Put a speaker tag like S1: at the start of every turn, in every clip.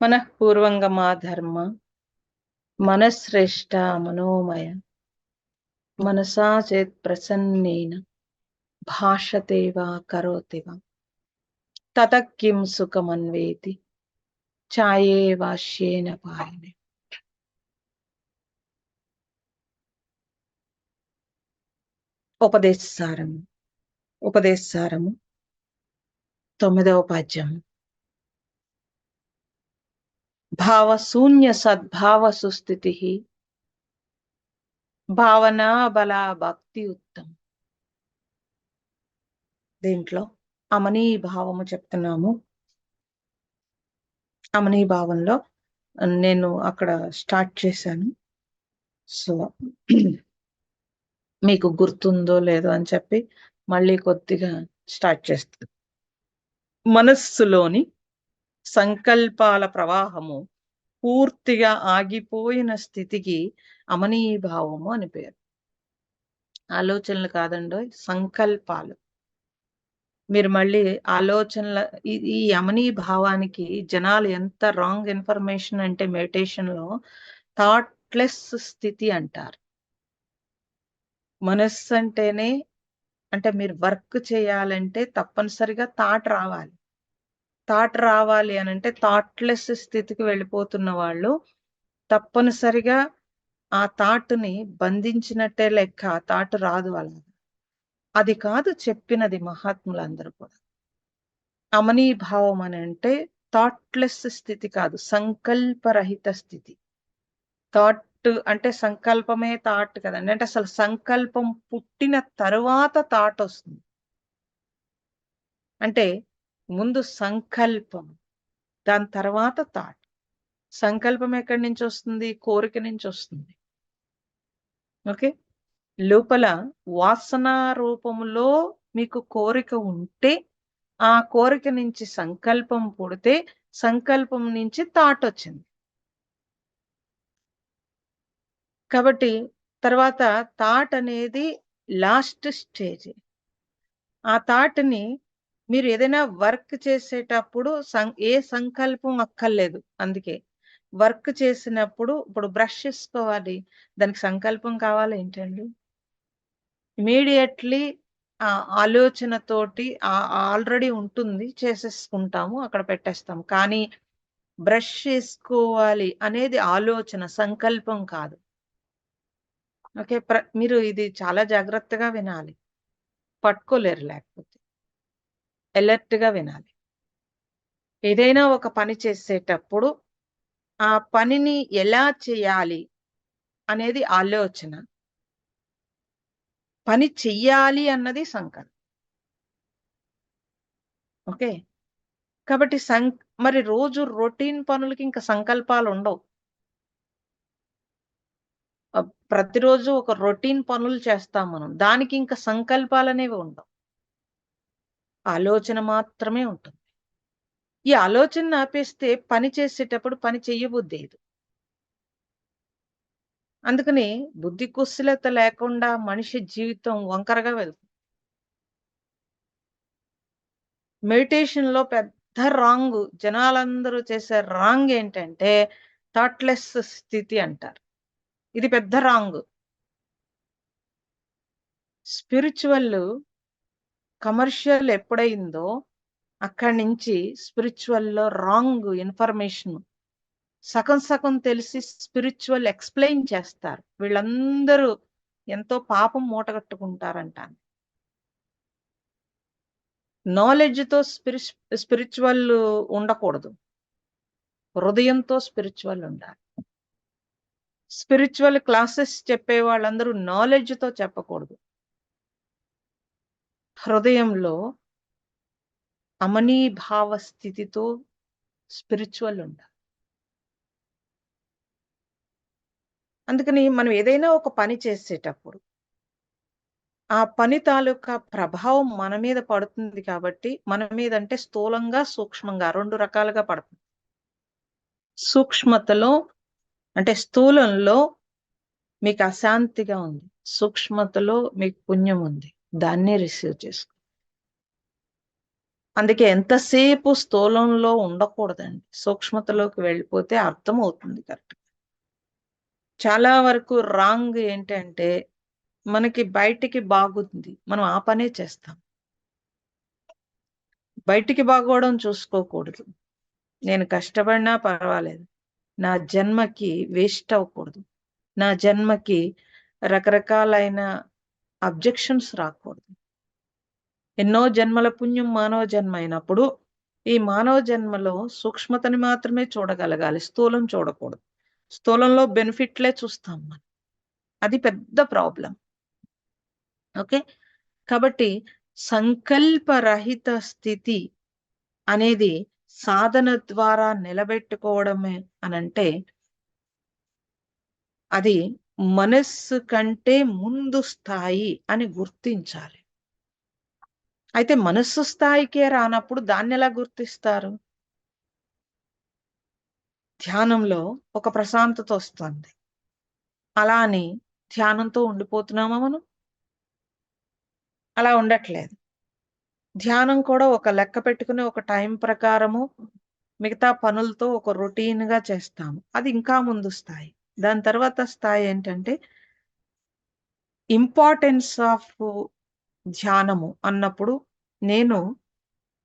S1: మనఃపూర్వంగమా ధర్మ మనశ్రేష్ట మనోమయ మనసా చేత్ ప్రసన్నేన భాషతే వా కరోతి వా తత కిం సుఖమన్వేతి ఛాయే వాష్యేన పాయనే. ఉపదేశసారము ఉపదేశసారము తొమ్మిదవ పద్యం భావశూన్య సద్భావ సుస్థితి భావనా బల భక్తి ఉత్తం దీంట్లో అమనీ భావము చెప్తున్నాము అమనీ భావంలో నేను అక్కడ స్టార్ట్ చేశాను సో మీకు గుర్తుందో లేదో అని చెప్పి మళ్ళీ కొద్దిగా స్టార్ట్ చేస్తాను మనస్సులోని సంకల్పాల ప్రవాహము పూర్తిగా ఆగిపోయిన స్థితికి అమనీభావము అని పేరు. ఆలోచనలు కాదండో సంకల్పాలు. మీరు మళ్ళీ ఆలోచనల ఈ అమనీ భావానికి జనాలు ఎంత రాంగ్ ఇన్ఫర్మేషన్ అంటే మెడిటేషన్లో థాట్లెస్ స్థితి అంటారు. మనస్సు అంటేనే అంటే మీరు వర్క్ చేయాలంటే తప్పనిసరిగా థాట్ రావాలి. థాట్ రావాలి అని అంటే థాట్లెస్ స్థితికి వెళ్ళిపోతున్న వాళ్ళు తప్పనిసరిగా ఆ థాట్ని బంధించినట్టే లెక్క ఆ థాట్ రాదు అలాగా అది కాదు చెప్పినది మహాత్ములందరూ కూడా. అమనీభావం అని అంటే థాట్లెస్ స్థితి కాదు సంకల్పరహిత స్థితి. థాట్ అంటే సంకల్పమే థాట్ కదండి అంటే అసలు సంకల్పం పుట్టిన తరువాత థాట్ వస్తుంది. అంటే ముందు సంకల్పం దాని తర్వాత థాట్ సంకల్పం ఎక్కడి నుంచి వస్తుంది? కోరిక నుంచి వస్తుంది. ఓకే? లోపల వాసన రూపంలో మీకు కోరిక ఉంటే ఆ కోరిక నుంచి సంకల్పం పుడితే సంకల్పం నుంచి థాట్ వచ్చింది. కాబట్టి తర్వాత థాట్ అనేది లాస్ట్ స్టేజ్. ఆ థాట్ని మీరు ఏదైనా వర్క్ చేసేటప్పుడు ఏ సంకల్పం అక్కర్లేదు అందుకే. వర్క్ చేసినప్పుడు ఇప్పుడు బ్రష్ చేసుకోవాలి దానికి సంకల్పం కావాలి ఏంటండి? ఇమీడియట్లీ ఆ ఆలోచనతోటి ఆల్రెడీ ఉంటుంది చేసేసుకుంటాము అక్కడ పెట్టేస్తాము. కానీ బ్రష్ చేసుకోవాలి అనేది ఆలోచన సంకల్పం కాదు. ఓకే మీరు ఇది చాలా జాగ్రత్తగా వినాలి. పట్టుకోలేరు లేకపోతే. గా వినాలి. ఏదైనా ఒక పని చేసేటప్పుడు ఆ పనిని ఎలా చేయాలి అనేది ఆలోచన. పని చెయ్యాలి అన్నది సంకల్పం. ఓకే? కాబట్టి సం మరి రోజు రొటీన్ పనులకి ఇంకా సంకల్పాలు ఉండవు. ప్రతిరోజు ఒక రొటీన్ పనులు చేస్తాం మనం. దానికి ఇంకా సంకల్పాలు అనేవి ఉండవు. ఆలోచన మాత్రమే ఉంటుంది. ఈ ఆలోచన ఆపేస్తే పని చేసేటప్పుడు పని చెయ్యబుద్దేదు అందుకని బుద్ధి కుశలత లేకుండా మనిషి జీవితం వంకరగా వెళ్తుంది. మెడిటేషన్లో పెద్ద రాంగ్ జనాలందరూ చేసే రాంగ్ ఏంటంటే థాట్లెస్ స్థితి అంటారు. ఇది పెద్ద రాంగ్. స్పిరిచువల్ కమర్షియల్ ఎప్పుడైందో అక్కడి నుంచి స్పిరిచువల్లో రాంగ్ ఇన్ఫర్మేషన్ సగం సగం తెలిసి స్పిరిచువల్ ఎక్స్ప్లెయిన్ చేస్తారు. వీళ్ళందరూ ఎంతో పాపం మూటగట్టుకుంటారంట నాలెడ్జ్తో స్పిరి స్పిరిచువల్ ఉండకూడదు. హృదయంతో స్పిరిచువల్ ఉండాలి. స్పిరిచువల్ క్లాసెస్ చెప్పే వాళ్ళందరూ నాలెడ్జ్తో చెప్పకూడదు. హృదయంలో అమనీభావ స్థితితో స్పిరిచువల్ ఉండాలి. అందుకని మనం ఏదైనా ఒక పని చేసేటప్పుడు ఆ పని తాలూకా ప్రభావం మన మీద పడుతుంది కాబట్టి మన మీద అంటే స్థూలంగా సూక్ష్మంగా రెండు రకాలుగా పడుతుంది. సూక్ష్మతలో అంటే స్థూలంలో మీకు అశాంతిగా ఉంది. సూక్ష్మతలో మీకు పుణ్యం ఉంది. దాన్నే రిసీవ్ చేసుకో. అందుకే ఎంతసేపు స్థూలంలో ఉండకూడదండి. సూక్ష్మతలోకి వెళ్ళిపోతే అర్థం అవుతుంది కరెక్ట్ చాలా వరకు రాంగ్ ఏంటంటే మనకి బయటికి బాగుంది మనం ఆ పనే చేస్తాం. బయటికి బాగోవడం చూసుకోకూడదు. నేను కష్టపడినా పర్వాలేదు. నా జన్మకి వేస్ట్ అవ్వకూడదు. నా జన్మకి రకరకాలైన అబ్జెక్షన్స్ రాకూడదు. ఎన్నో జన్మల పుణ్యం మానవ జన్మ అయినప్పుడు ఈ మానవ జన్మలో సూక్ష్మతని మాత్రమే చూడగలగాలి స్థూలం చూడకూడదు. స్థూలంలో బెనిఫిట్లే చూస్తాం మనం. అది పెద్ద ప్రాబ్లం. ఓకే? కాబట్టి సంకల్పరహిత స్థితి అనేది సాధన ద్వారా నిలబెట్టుకోవడమే అనంటే అది మనస్సు కంటే ముందు స్థాయి అని గుర్తించాలి. అయితే మనస్సు స్థాయికే రానప్పుడు దాన్ని ఎలా గుర్తిస్తారు? ధ్యానంలో ఒక ప్రశాంతత వస్తుంది. అలా అని ధ్యానంతో ఉండిపోతున్నామా మనం? అలా ఉండట్లేదు. ధ్యానం కూడా ఒక లెక్క పెట్టుకుని ఒక టైం ప్రకారము మిగతా పనులతో ఒక రొటీన్గా చేస్తాము. అది ఇంకా ముందు స్థాయి. దాని తర్వాత స్థాయి ఏంటంటే ఇంపార్టెన్స్ ఆఫ్ ధ్యానము అన్నప్పుడు నేను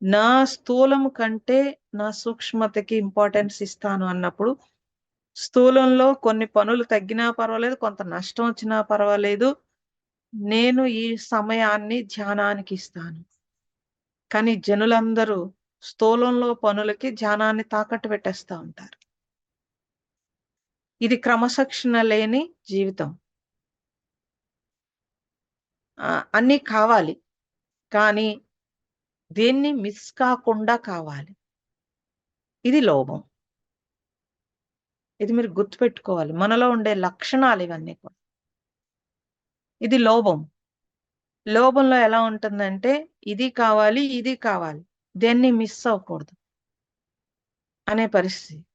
S1: నా స్థూలము కంటే నా సూక్ష్మతకి ఇంపార్టెన్స్ ఇస్తాను అన్నప్పుడు స్థూలంలో కొన్ని పనులు తగ్గినా పర్వాలేదు కొంత నష్టం వచ్చినా పర్వాలేదు నేను ఈ సమయాన్ని ధ్యానానికి ఇస్తాను. కానీ జనులందరూ స్థూలంలో పనులకి ధ్యానాన్ని తాకట్టు పెట్టేస్తూ ఉంటారు. ఇది క్రమశిక్షణ లేని జీవితం. అన్నీ కావాలి. కానీ దేన్ని మిస్ కాకుండా కావాలి. ఇది లోభం. ఇది మీరు గుర్తుపెట్టుకోవాలి. మనలో ఉండే లక్షణాలు ఇవన్నీ కూడా. ఇది లోభం. లోభంలో ఎలా ఉంటుందంటే ఇది కావాలి ఇది కావాలి. దేన్ని మిస్ అవ్వకూడదు. అనే పరిస్థితి.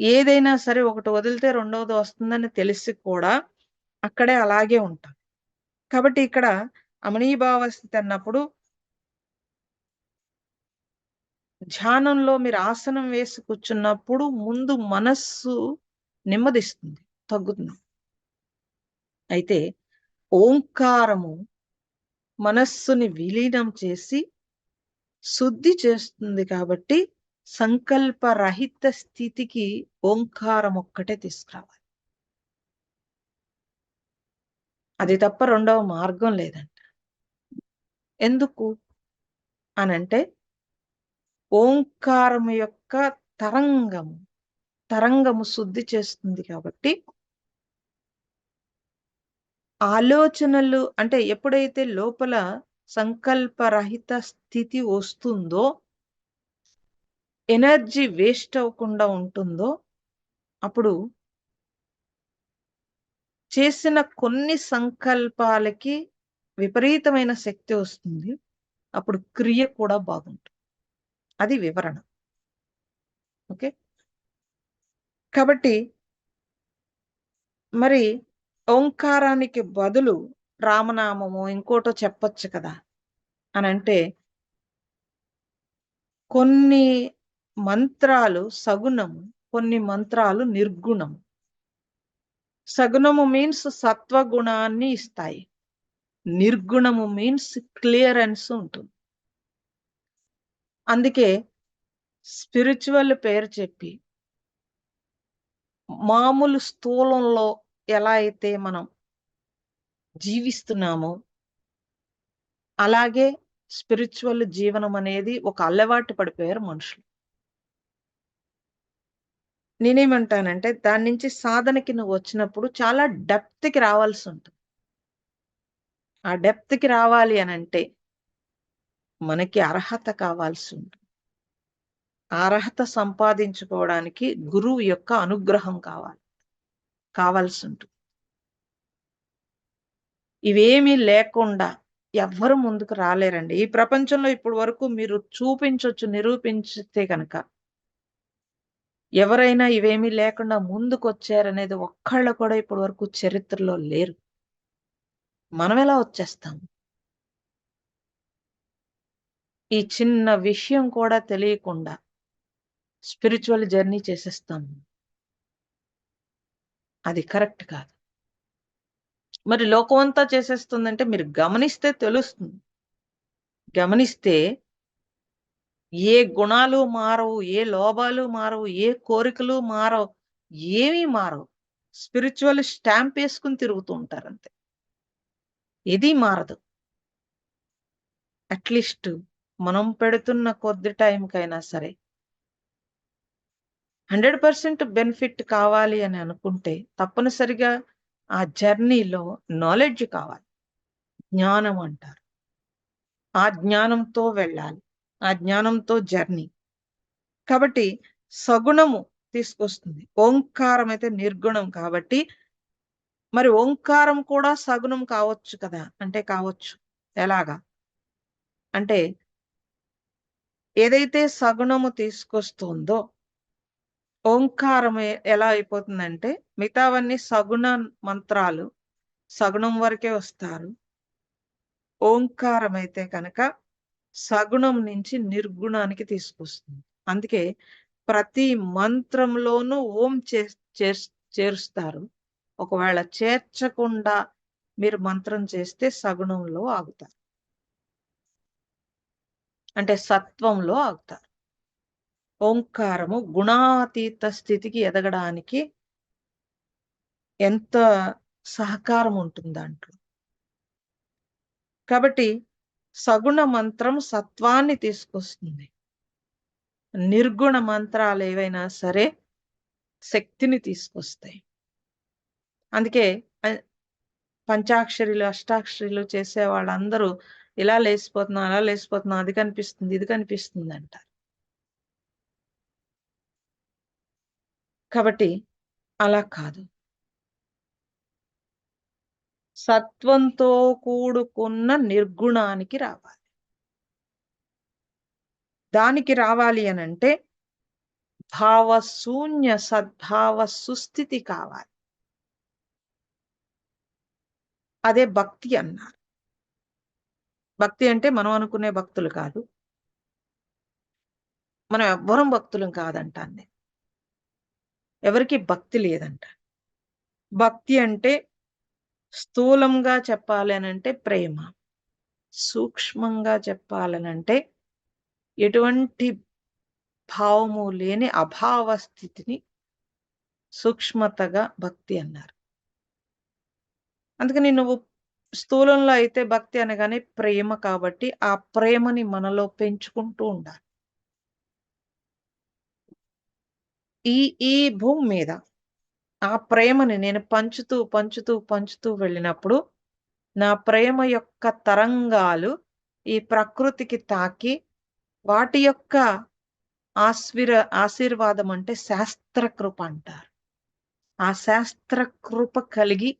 S1: ఏదైనా సరే ఒకటి వదిలితే రెండవది వస్తుందని తెలిసి కూడా అక్కడే అలాగే ఉంటాం. కాబట్టి ఇక్కడ అమనీభావ స్థితి అన్నప్పుడు ధ్యానంలో మీరు ఆసనం వేసి కూర్చున్నప్పుడు ముందు మనస్సు నెమ్మదిస్తుంది తగ్గుతుంది. అయితే ఓంకారము మనస్సుని విలీనం చేసి శుద్ధి చేస్తుంది కాబట్టి సంకల్పరహిత స్థితికి ఓంకారం ఒక్కటే తీసుకురావాలి. అది తప్ప రెండవ మార్గం లేదంట. ఎందుకు? అనంటే ఓంకారం యొక్క తరంగము తరంగము శుద్ధి చేస్తుంది కాబట్టి ఆలోచనలు అంటే ఎప్పుడైతే లోపల సంకల్పరహిత స్థితి వస్తుందో ఎనర్జీ వేస్ట్ అవ్వకుండా ఉంటుందో అప్పుడు చేసిన కొన్ని సంకల్పాలకి విపరీతమైన శక్తి వస్తుంది. అప్పుడు క్రియ కూడా బాగుంటుంది. అది వివరణ. ఓకే? కాబట్టి మరి ఓంకారానికి బదులు రామనామము ఇంకోటో చెప్పొచ్చు కదా? అని అంటే కొన్ని మంత్రాలు సగుణము కొన్ని మంత్రాలు నిర్గుణము. సగుణము మీన్స్ సత్వగుణాన్ని ఇస్తాయి. నిర్గుణము మీన్స్ క్లియరెన్స్ ఉంటుంది. అందుకే స్పిరిచువల్ పేరు చెప్పి మామూలు స్థూలంలో ఎలా అయితే మనం జీవిస్తున్నామో అలాగే స్పిరిచువల్ జీవనం అనేది ఒక అలవాటు పడిపోయారు మనుషులు. నేనేమంటానంటే దాని నుంచి సాధనకి నువ్వు వచ్చినప్పుడు చాలా డెప్త్కి రావాల్సి ఉంటుంది. ఆ డెప్త్కి రావాలి అని అంటే మనకి అర్హత కావాల్సి ఉంటుంది. అర్హత సంపాదించుకోవడానికి గురువు యొక్క అనుగ్రహం కావాలి కావాల్సి ఉంటుంది. ఇవేమీ లేకుండా ఎవ్వరు ముందుకు రాలేరండి. ఈ ప్రపంచంలో ఇప్పటి వరకు మీరు చూపించవచ్చు నిరూపించితే కనుక ఎవరైనా ఇవేమీ లేకుండా ముందుకు వచ్చారనేది ఒక్కళ్ళు కూడా ఇప్పటి వరకు చరిత్రలో లేరు. మనం ఎలా వచ్చేస్తాం? ఈ చిన్న విషయం కూడా తెలియకుండా స్పిరిచువల్ జర్నీ చేసేస్తాం. అది కరెక్ట్ కాదు. మరి లోకం అంతా చేసేస్తుందంటే మీరు గమనిస్తే తెలుస్తుంది. గమనిస్తే ఏ గుణాలు మారవు ఏ లోభాలు మారవు ఏ కోరికలు మారవు ఏమీ మారవు. స్పిరిచువల్ స్టాంప్ వేసుకుని తిరుగుతూ ఉంటారు అంతే. ఇది మారదు. అట్లీస్ట్ మనం పెడుతున్న కొద్ది టైంకైనా సరే. హండ్రెడ్ పర్సెంట్ బెనిఫిట్ కావాలి అని అనుకుంటే తప్పనిసరిగా ఆ జర్నీలో నాలెడ్జ్ కావాలి. జ్ఞానం అంటారు. ఆ జ్ఞానంతో వెళ్ళాలి. ఆ జ్ఞానంతో జర్నీ. కాబట్టి సగుణము తీసుకొస్తుంది. ఓంకారం అయితే నిర్గుణం కాబట్టి మరి ఓంకారం కూడా సగుణం కావచ్చు కదా? అంటే కావచ్చు. ఎలాగా? అంటే ఏదైతే సగుణము తీసుకొస్తుందో ఓంకారం ఎలా అయిపోతుందంటే మిగతావన్నీ సగుణ మంత్రాలు సగుణం వరకే వస్తారు. ఓంకారం అయితే కనుక సగుణం నుంచి నిర్గుణానికి తీసుకొస్తుంది. అందుకే ప్రతి మంత్రంలోనూ ఓం చే చేరుస్తారు. ఒకవేళ చేర్చకుండా మీరు మంత్రం చేస్తే సగుణంలో ఆగుతారు. అంటే సత్వంలో ఆగుతారు. ఓంకారము గుణాతీత స్థితికి ఎదగడానికి ఎంత సహకారం ఉంటుంది దాంట్లో. కాబట్టి సగుణ మంత్రం సత్వాన్ని తీసుకొస్తుంది. నిర్గుణ మంత్రాలు ఏవైనా సరే శక్తిని తీసుకొస్తాయి. అందుకే పంచాక్షరిలు అష్టాక్షరిలు చేసే వాళ్ళందరూ ఇలా లేచిపోతున్నాం అలా లేచిపోతున్నాం అది కనిపిస్తుంది ఇది కనిపిస్తుంది అంటారు. కాబట్టి అలా కాదు. సత్వంతో కూడుకున్న నిర్గుణానికి రావాలి. దానికి రావాలి అని అంటే భావశూన్య సద్భావ సుస్థితి కావాలి. అదే భక్తి అన్నారు. భక్తి అంటే మనం అనుకునే భక్తులు కాదు. మనం ఎవ్వరం భక్తులం నేను. ఎవరికి భక్తి లేదంట భక్తి అంటే స్థూలంగా చెప్పాలనంటే ప్రేమ. సూక్ష్మంగా చెప్పాలనంటే ఎటువంటి భావము లేని అభావ స్థితిని సూక్ష్మతగా భక్తి అన్నారు. అందుకని నువ్వు స్థూలంలో అయితే భక్తి అనగానే ప్రేమ కాబట్టి ఆ ప్రేమని మనలో పెంచుకుంటూ ఉండాలి. ఈ ఈ భూమి మీద ఆ ప్రేమని నేను పంచుతూ పంచుతూ పంచుతూ వెళ్ళినప్పుడు నా ప్రేమ యొక్క తరంగాలు ఈ ప్రకృతికి తాకి వాటి యొక్క ఆశీర్ ఆశీర్వాదం అంటే శాస్త్రకృప అంటారు. ఆ శాస్త్రకృప కలిగి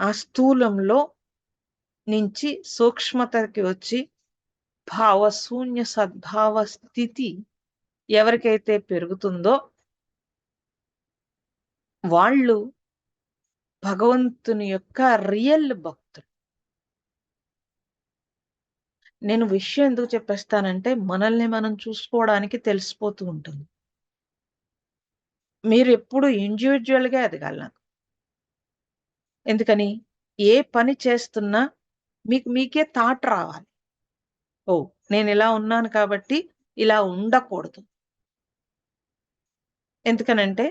S1: ఆ స్థూలంలో నుంచి సూక్ష్మతకి వచ్చి భావశూన్య సద్భావ స్థితి ఎవరికైతే పెరుగుతుందో వాళ్ళు భగవంతుని యొక్క రియల్ భక్తులు. నేను విషయం ఎందుకు చెప్పేస్తానంటే మనల్ని మనం చూసుకోవడానికి తెలిసిపోతూ ఉంటుంది. మీరు ఎప్పుడు ఇండివిజువల్గా ఎదగాలి నాకు. ఎందుకని? ఏ పని చేస్తున్నా మీకు మీకే థాట్ రావాలి. ఓ నేను ఇలా ఉన్నాను కాబట్టి ఇలా ఉండకూడదు. ఎందుకనంటే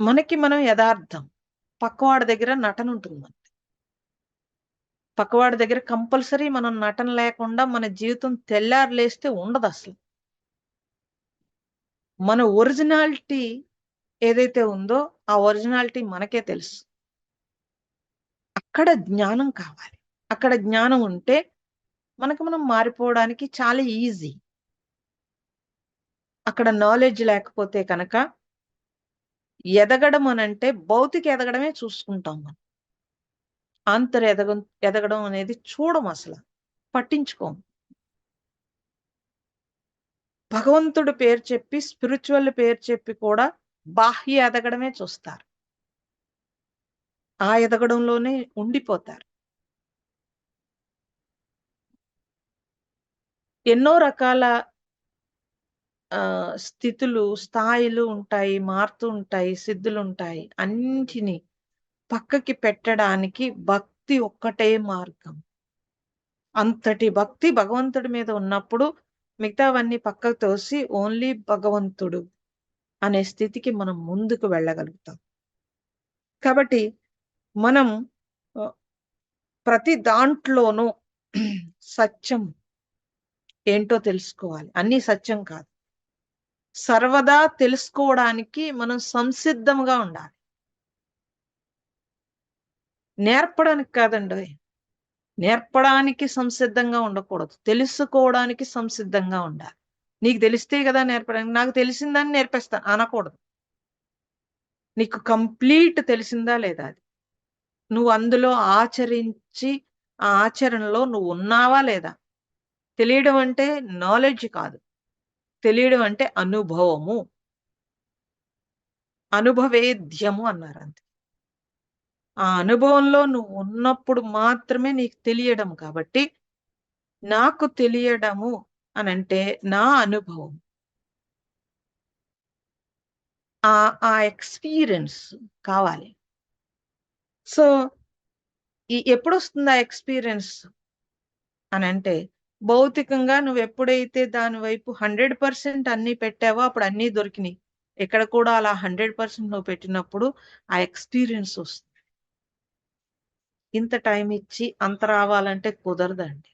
S1: మనకి మనం యథార్థం. పక్కవాడి దగ్గర నటన ఉంటుంది పక్కవాడి దగ్గర కంపల్సరీ మనం నటన లేకుండా మన జీవితం తెల్లారు లేస్తే ఉండదు అసలు మన ఒరిజినాలిటీ ఏదైతే ఉందో ఆ ఒరిజినాలిటీ మనకే తెలుసు. అక్కడ జ్ఞానం కావాలి. అక్కడ జ్ఞానం ఉంటే మనకు మనం మారిపోవడానికి చాలా ఈజీ. అక్కడ నాలెడ్జ్ లేకపోతే కనుక ఎదగడం అనంటే భౌతిక ఎదగడమే చూసుకుంటాం మనం. అంతర్ ఎదగ ఎదగడం అనేది చూడం అసలు పట్టించుకోం. భగవంతుడు పేరు చెప్పి స్పిరిచువల్ పేరు చెప్పి కూడా బాహ్య ఎదగడమే చూస్తారు. ఆ ఎదగడంలోనే ఉండిపోతారు. ఎన్నో రకాల స్థితులు స్థాయిలు ఉంటాయి మారుతూ ఉంటాయి సిద్ధులు ఉంటాయి. అన్నిటిని పక్కకి పెట్టడానికి భక్తి ఒక్కటే మార్గం. అంతటి భక్తి భగవంతుడి మీద ఉన్నప్పుడు మిగతావన్నీ పక్కకు తోసి ఓన్లీ భగవంతుడు అనే స్థితికి మనం ముందుకు వెళ్ళగలుగుతాం. కాబట్టి మనం ప్రతి దాంట్లోనూ సత్యం ఏంటో తెలుసుకోవాలి. అన్ని సత్యం కాదు. సర్వదా తెలుసుకోవడానికి మనం సంసిద్ధంగా ఉండాలి. నేర్పడానికి కాదండి. నేర్పడానికి సంసిద్ధంగా ఉండకూడదు. తెలుసుకోవడానికి సంసిద్ధంగా ఉండాలి. నీకు తెలిస్తే కదా నేర్పడానికి. నాకు తెలిసిందని నేర్పిస్తాను అనకూడదు. నీకు కంప్లీట్ తెలిసిందా లేదా అది? నువ్వు అందులో ఆచరించి ఆ ఆచరణలో నువ్వు ఉన్నావా లేదా? తెలియడం అంటే నాలెడ్జ్ కాదు. తెలియడం అంటే అనుభవము. అనుభవేద్యము అన్నారు అంతే. ఆ అనుభవంలో నువ్వు ఉన్నప్పుడు మాత్రమే నీకు తెలియడం కాబట్టి నాకు తెలియడము అని అంటే నా అనుభవం. ఆ ఆ ఎక్స్పీరియన్స్ కావాలి. సో ఈ ఎప్పుడు వస్తుంది ఆ ఎక్స్పీరియన్స్ అని అంటే భౌతికంగా నువ్వు ఎప్పుడైతే దాని వైపు హండ్రెడ్ పర్సెంట్ అన్ని పెట్టావో అప్పుడు అన్నీ దొరికినాయి. ఇక్కడ కూడా అలా హండ్రెడ్ పర్సెంట్ నువ్వు పెట్టినప్పుడు ఆ ఎక్స్పీరియన్స్ వస్తుంది. ఇంత టైం ఇచ్చి అంత రావాలంటే కుదరదండి.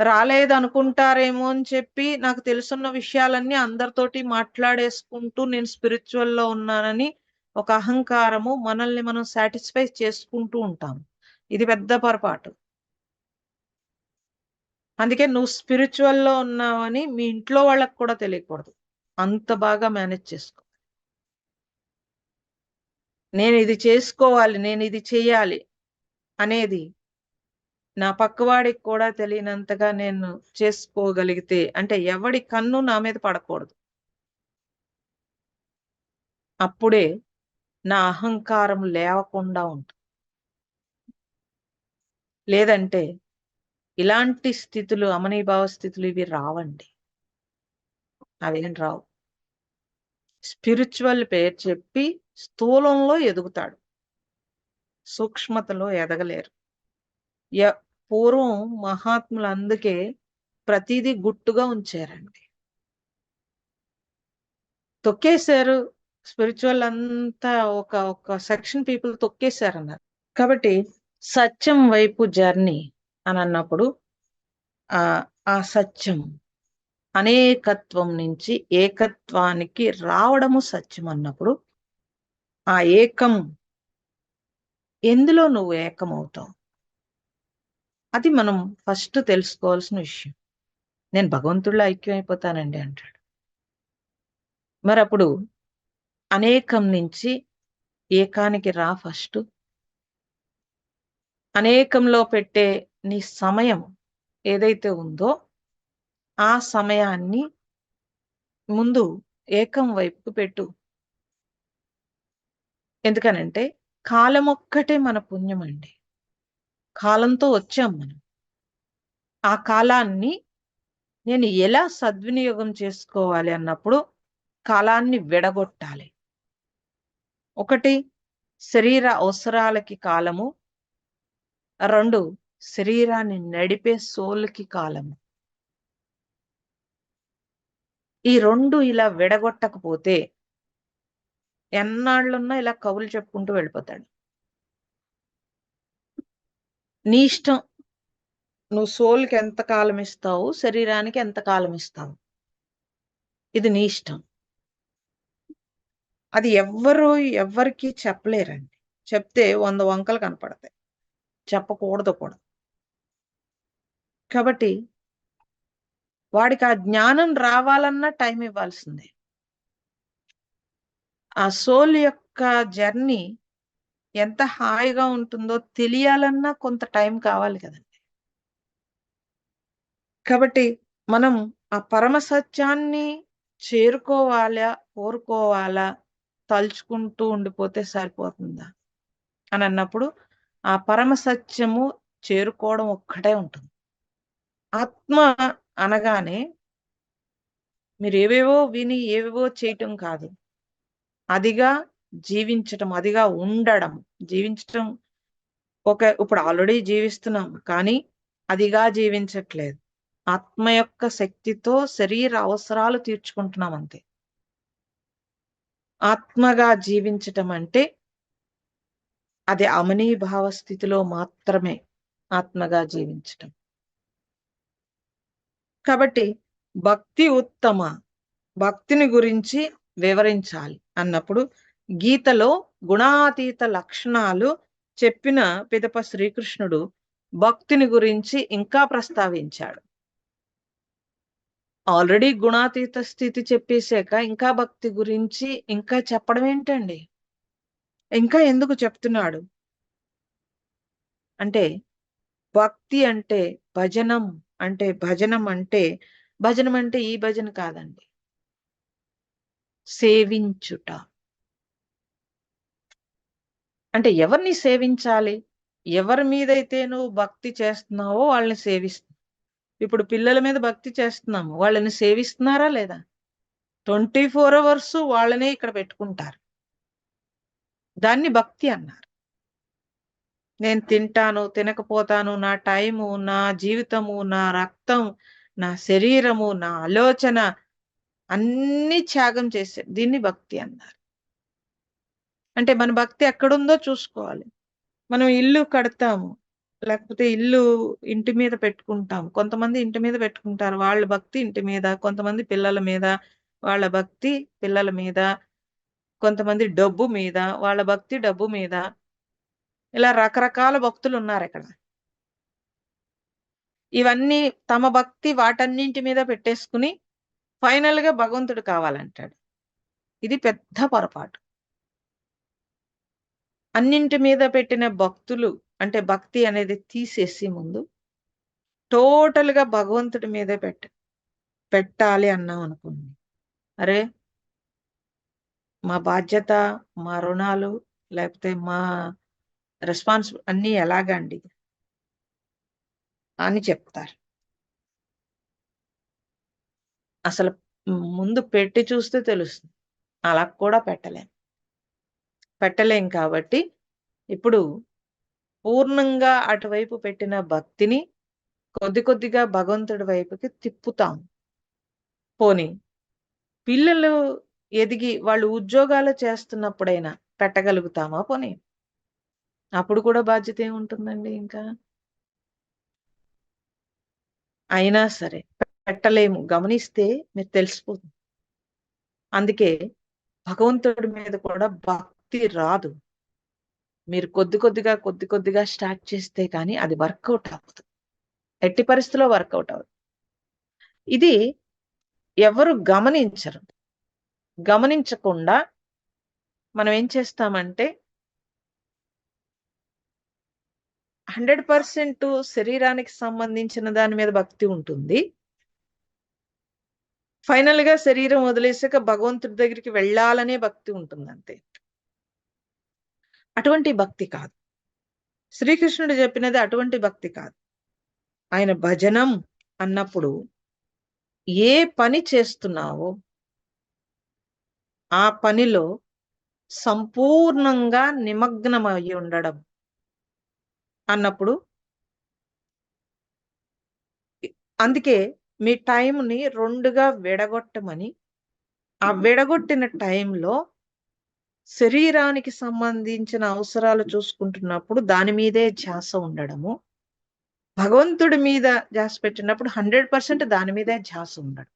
S1: రాలేదు అనుకుంటారేమో అని చెప్పి నాకు తెలుసున్న విషయాలన్నీ అందరితోటి మాట్లాడేసుకుంటూ నేను స్పిరిచువల్లో ఉన్నానని ఒక అహంకారము మనల్ని మనం సాటిస్ఫై చేసుకుంటూ ఉంటాం ఇది పెద్ద పొరపాటు. అందుకే నువ్వు స్పిరిచువల్లో ఉన్నావని మీ ఇంట్లో వాళ్ళకి కూడా తెలియకూడదు. అంత బాగా మేనేజ్ చేసుకో. నేను ఇది చేసుకోవాలి నేను ఇది చేయాలి అనేది నా పక్కవాడికి కూడా తెలియనంతగా నేను చేసుకోగలిగితే అంటే ఎవడి కన్ను నా మీద పడకూడదు. అప్పుడే నా అహంకారం లేవకుండా ఉంటుంది లేదంటే ఇలాంటి స్థితులు అమనీభావ స్థితులు ఇవి రావండి. అవేం రావు. స్పిరిచువల్ పేరు చెప్పి స్థూలంలో ఎదుగుతాడు. సూక్ష్మతలో ఎదగలేరు. పూర్వం మహాత్ములు అందుకే ప్రతిదీ గుట్టుగా ఉంచారండి. తొక్కేశారు స్పిరిచువల్ అంతా ఒక ఒక సెక్షన్ పీపుల్ తొక్కేశారు అన్నారు కాబట్టి సత్యం వైపు జర్నీ అని అన్నప్పుడు ఆ ఆ సత్యం అనేకత్వం నుంచి ఏకత్వానికి రావడము సత్యం అన్నప్పుడు ఆ ఏకం ఎందులో నువ్వు ఏకమవుతావు? అది మనం ఫస్ట్ తెలుసుకోవాల్సిన విషయం. నేను భగవంతుడిలో ఐక్యం అయిపోతానండి అంటాడు. మరి అప్పుడు అనేకం నుంచి ఏకానికి రా ఫస్ట్. అనేకంలో పెట్టే నీ సమయం ఏదైతే ఉందో ఆ సమయాన్ని ముందు ఏకం వైపుకు పెట్టు. ఎందుకనంటే కాలం ఒక్కటే మన పుణ్యం అండి కాలంతో వచ్చాం మనం. ఆ కాలాన్ని నేను ఎలా సద్వినియోగం చేసుకోవాలి అన్నప్పుడు కాలాన్ని విడగొట్టాలి. ఒకటి శరీర అవసరాలకి కాలము రెండు శరీరాన్ని నడిపే సోల్కి కాలము ఈ రెండు ఇలా విడగొట్టకపోతే ఎన్నాళ్ళున్నా ఇలా కవులు చెప్పుకుంటూ వెళ్ళిపోతాడు. నీ ఇష్టం. నువ్వు సోల్కి ఎంత కాలం ఇస్తావు? శరీరానికి ఎంత కాలం ఇస్తావు? ఇది నీ ఇష్టం. అది ఎవ్వరు ఎవ్వరికి చెప్పలేరండి. చెప్తే వంద వంకలు కనపడతాయి. చెప్పకూడదు కూడా కాబట్టి వాడికి ఆ జ్ఞానం రావాలన్నా టైం ఇవ్వాల్సిందే. ఆ సోల్ యొక్క జర్నీ ఎంత హాయిగా ఉంటుందో తెలియాలన్నా కొంత టైం కావాలి కదండి. కాబట్టి మనం ఆ పరమ సత్యాన్ని చేరుకోవాలా కోరుకోవాలా తలుచుకుంటూ ఉండిపోతే సరిపోతుందా? అని అన్నప్పుడు ఆ పరమ సత్యము చేరుకోవడం ఒక్కటే ఉంటుంది. ఆత్మ అనగానే మీరు ఏవేవో విని ఏవేవో చేయటం కాదు. అదిగా జీవించటం అదిగా ఉండడం. జీవించటం ఒక ఇప్పుడు ఆల్రెడీ జీవిస్తున్నాం కానీ అదిగా జీవించట్లేదు. ఆత్మ యొక్క శక్తితో శరీర అవసరాలు తీర్చుకుంటున్నాం అంతే. ఆత్మగా జీవించటం అంటే అది అమనీ స్థితిలో మాత్రమే ఆత్మగా జీవించటం. కాబట్టి భక్తి ఉత్తమ భక్తిని గురించి వివరించాలి అన్నప్పుడు గీతలో గుణాతీత లక్షణాలు చెప్పిన పిదప శ్రీకృష్ణుడు భక్తిని గురించి ఇంకా ప్రస్తావించాడు. ఆల్రెడీ గుణాతీత స్థితి చెప్పేశాక ఇంకా భక్తి గురించి ఇంకా చెప్పడం ఏంటండి ఇంకా ఎందుకు చెప్తున్నాడు? అంటే భక్తి అంటే భజనం అంటే భజనం అంటే భజనం అంటే ఈ భజన కాదండి. సేవించుట. అంటే ఎవరిని సేవించాలి? ఎవరి మీదైతే నువ్వు భక్తి చేస్తున్నావో వాళ్ళని సేవిస్తున్నావు ఇప్పుడు పిల్లల మీద భక్తి చేస్తున్నాము వాళ్ళని సేవిస్తున్నారా లేదా? ట్వంటీ ఫోర్ అవర్స్ వాళ్ళనే ఇక్కడ పెట్టుకుంటారు. దాన్ని భక్తి అన్నారు. నేను తింటాను తినకపోతాను నా టైము నా జీవితము నా రక్తం నా శరీరము నా ఆలోచన అన్ని త్యాగం చేసే దీన్ని భక్తి అన్నారు. అంటే మన భక్తి ఎక్కడుందో చూసుకోవాలి. మనం ఇల్లు కడతాము లేకపోతే ఇల్లు ఇంటి మీద పెట్టుకుంటాము. కొంతమంది ఇంటి మీద పెట్టుకుంటారు వాళ్ళ భక్తి ఇంటి మీద కొంతమంది పిల్లల మీద వాళ్ళ భక్తి పిల్లల మీద కొంతమంది డబ్బు మీద వాళ్ళ భక్తి డబ్బు మీద ఇలా రకరకాల భక్తులు ఉన్నారు ఇక్కడ. ఇవన్నీ తమ భక్తి వాటన్నింటి మీద పెట్టేసుకుని ఫైనల్గా భగవంతుడు కావాలంటాడు. ఇది పెద్ద పొరపాటు. అన్నింటి మీద పెట్టిన భక్తులు అంటే భక్తి అనేది తీసేసి ముందు టోటల్గా భగవంతుడి మీదే పెట్ట పెట్టాలి అన్నాం అనుకోండి. అరే మా బాధ్యత మా రుణాలు లేకపోతే మా రెస్పాన్స్ అన్నీ ఎలాగండి అని చెప్తారు. అసలు ముందు పెట్టి చూస్తే తెలుస్తుంది. అలా కూడా పెట్టలేం. పెట్టలేం కాబట్టి ఇప్పుడు పూర్ణంగా అటువైపు పెట్టిన భక్తిని కొద్ది కొద్దిగా భగవంతుడి వైపుకి తిప్పుతాం. పోని పిల్లలు ఎదిగి వాళ్ళు ఉద్యోగాలు చేస్తున్నప్పుడైనా పెట్టగలుగుతామా పోనీ? అప్పుడు కూడా బాధ్యత ఏముంటుందండి ఇంకా? అయినా సరే పెట్టలేము. గమనిస్తే మీరు తెలిసిపోతుంది. అందుకే భగవంతుడి మీద కూడా భక్తి రాదు. మీరు కొద్ది కొద్దిగా కొద్ది కొద్దిగా స్టార్ట్ చేస్తే కానీ అది వర్కౌట్ అవ్వదు. ఎట్టి పరిస్థితిలో వర్కౌట్ అవ్వదు. ఇది ఎవరు గమనించరు. గమనించకుండా మనం ఏం చేస్తామంటే హండ్రెడ్ పర్సెంట్ శరీరానికి సంబంధించిన దాని మీద భక్తి ఉంటుంది. ఫైనల్గా శరీరం వదిలేసాక భగవంతుడి దగ్గరికి వెళ్ళాలనే భక్తి ఉంటుంది అంతే అటువంటి భక్తి కాదు. శ్రీకృష్ణుడు చెప్పినది అటువంటి భక్తి కాదు. ఆయన భజనం అన్నప్పుడు ఏ పని చేస్తున్నావో ఆ పనిలో సంపూర్ణంగా నిమగ్నమై ఉండడం. అన్నప్పుడు అందుకే మీ టైంని రెండుగా విడగొట్టమని ఆ విడగొట్టిన టైంలో శరీరానికి సంబంధించిన అవసరాలు చూసుకుంటున్నప్పుడు దాని మీదే ధ్యాస ఉండడము. భగవంతుడి మీద ధ్యాస పెట్టినప్పుడు హండ్రెడ్ పర్సెంట్ దాని మీదే ధ్యాస ఉండడం.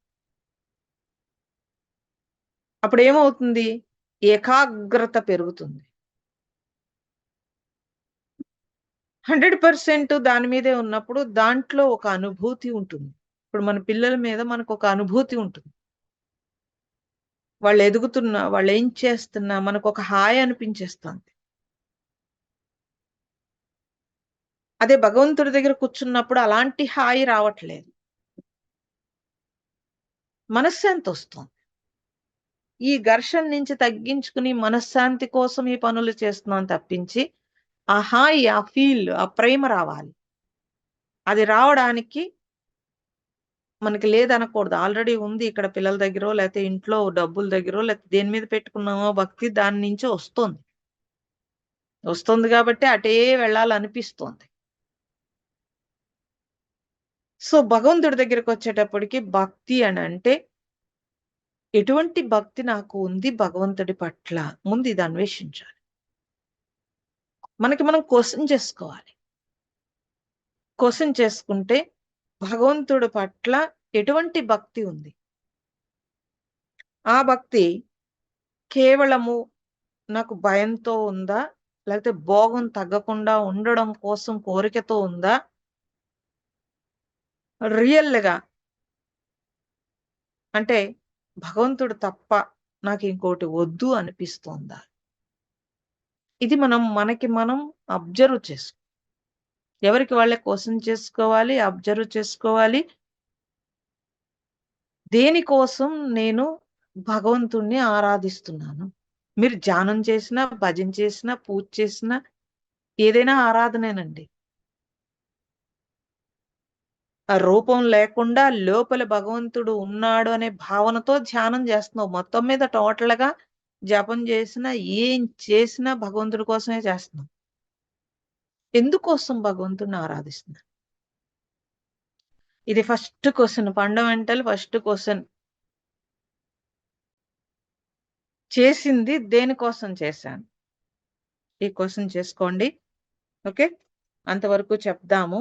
S1: అప్పుడు ఏమవుతుంది ఏకాగ్రత పెరుగుతుంది. హండ్రెడ్ పర్సెంట్ దాని మీదే ఉన్నప్పుడు దాంట్లో ఒక అనుభూతి ఉంటుంది. ఇప్పుడు మన పిల్లల మీద మనకు ఒక అనుభూతి ఉంటుంది. వాళ్ళు ఎదుగుతున్నా వాళ్ళు ఏం చేస్తున్నా మనకు ఒక హాయి అనిపించేస్తుంది. అదే భగవంతుడి దగ్గర కూర్చున్నప్పుడు అలాంటి హాయి రావట్లేదు. మనశ్శాంతి వస్తుంది. ఈ ఘర్షణ నుంచి తగ్గించుకుని మనశ్శాంతి కోసం ఈ పనులు చేస్తున్నాం తప్పించి ఆ హాయి ఆ ఫీల్ ఆ ప్రేమ రావాలి. అది రావడానికి మనకి లేదనకూడదు. ఆల్రెడీ ఉంది ఇక్కడ పిల్లల దగ్గరో, లేకపోతే ఇంట్లో డబ్బుల దగ్గరో, లేకపోతే దేని మీద పెట్టుకున్నామో భక్తి దాని నుంచే వస్తుంది. వస్తుంది కాబట్టి అటే వెళ్ళాలనిపిస్తుంది. సో, భగవంతుడి దగ్గరికొచ్చేటప్పటికి భక్తి అని అంటే ఎటువంటి భక్తి నాకు ఉంది భగవంతుడి పట్ల? ముందు ఇది అన్వేషించాలి. మనకి మనం క్వెషన్ చేసుకోవాలి. క్వెషన్ చేసుకుంటే భగవంతుడి పట్ల ఎటువంటి భక్తి ఉంది? ఆ భక్తి కేవలము నాకు భయంతో ఉందా? లేకపోతే భోగం తగ్గకుండా ఉండడం కోసం కోరికతో ఉందా? రియల్‌గా అంటే భగవంతుడు తప్ప నాకు ఇంకోటి వద్దు అనిపిస్తోందా? ఇది మనం మనకి మనం అబ్జర్వ్ చేసుకో ఎవరికి వాళ్ళే క్వశ్చన్ చేసుకోవాలి. అబ్జర్వ్ చేసుకోవాలి. దేనికోసం నేను భగవంతుణ్ణి ఆరాధిస్తున్నాను? మీరు ధ్యానం చేసినా, భజన చేసినా, పూజ చేసినా ఏదైనా ఆరాధనేనండి. ఆ రూపం లేకుండా లోపల భగవంతుడు ఉన్నాడు అనే భావనతో ధ్యానం చేస్తున్నావు. మొత్తం మీద టోటల్గా జపం చేసినా, ఏం చేసినా భగవంతుడి కోసమే చేస్తున్నాం. ఎందుకోసం భగవంతుడిని ఆరాధిస్తున్నా? ఇది first question fundamental first question చేసింది దేనికోసం చేశాను? ఈ క్వశ్చన్ చేసుకోండి. ఓకే. అంతవరకు చెప్దాము.